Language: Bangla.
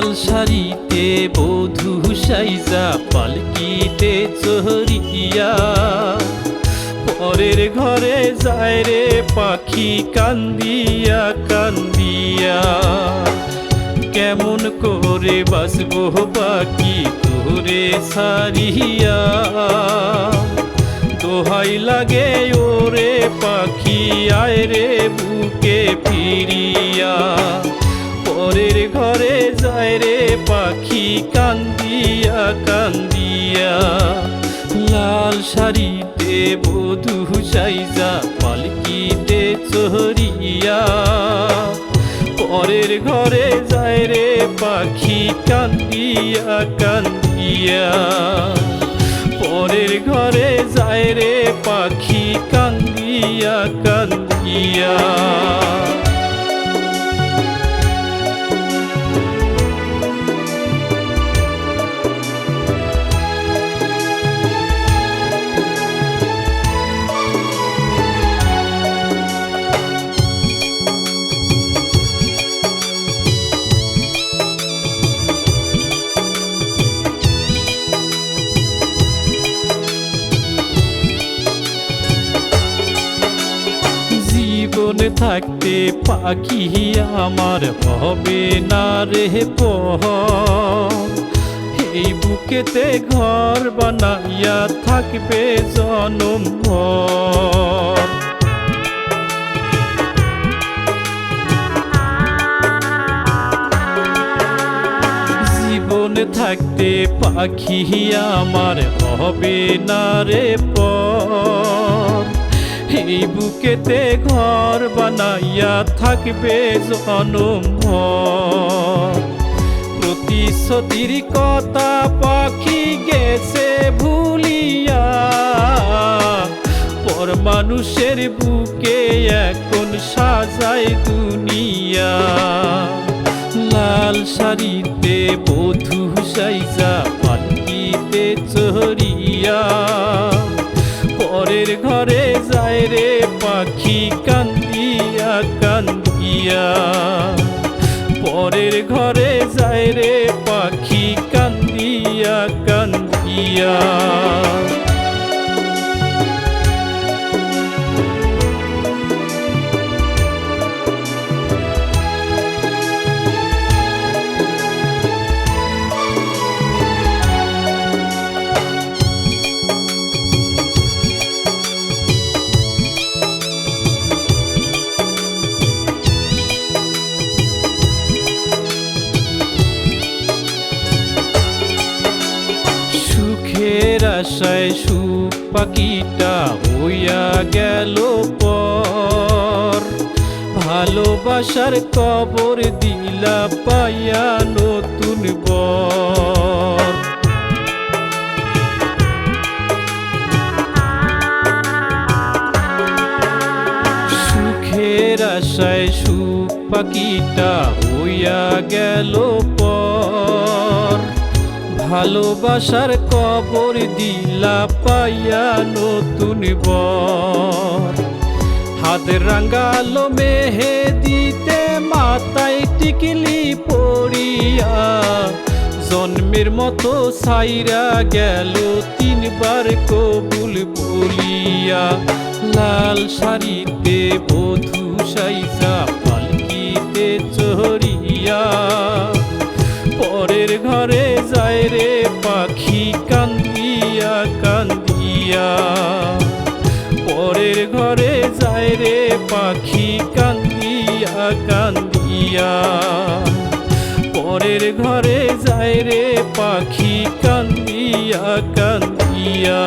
লাল শাড়িতে বধু সাইজা, পালকিতে চহরিয়া। পরের ঘরে যায় রে পাখি কান্দিয়া কান্দিয়া। কেমন করে বাসবো বাকি তোরে সারিয়া দোহাই লাগে ওরে পাখি, আয় রে বুকে ফিরিয়া। পরের ঘরে যায় রে পাখি কান্দিয়া কান্দিয়া। লাল শাড়িতে বধু সাইজা, পালকিতে চহরিয়া পরের ঘরে যায় রে পাখি কান্দিয়া কান্দিয়া। পরের ঘরে যায় রে পাখি কান্দিয়া কান্দিয়া। থাকতে পাখি আমার হবে না রে এই বুকেতে ঘর বানাইয়া থাকবে জনম। জীবনে থাকতে পাখি আমার হবে না রে পর এই বুকেতে ঘর বানাইয়া থাকবে জনম ভর। প্রতিশ্রুতির কথা পাখি গেছে ভুলিয়া। পর মানুষের বুকে এখন সাজায় দুনিয়া। লাল শাড়িতে বধু সাইজা পালকিতে চহরিয়া পরের ঘরে রে পাখি কান্দিয়া কান্দিয়া পরের ঘরে যায় রে পাখি কান্দিয়া কান্দিয়া আশায় সুখ পাখিটা হইয়া গেল পর। ভালোবাসার কবর দিলা পাইয়া নতুন বর। সুখের আশায় সুখ পাখিটা হইয়া গেল ভালোবাসার কবর দিলা পাইয়া নতুন বর। হাত রাঙ্গালো মেহে দিতে মাথায় টিকিলি পড়িয়া। জন্মের মতো সাইরা গেল, তিনবার কবুল বলিয়া। লাল শাড়িতে বধু সাইজা কান্দিয়া পরের ঘরে যায় রে পাখি কান্দিয়া কান্দিয়া। পরের ঘরে যায় রে পাখি কান্দিয়া কান্দিয়া।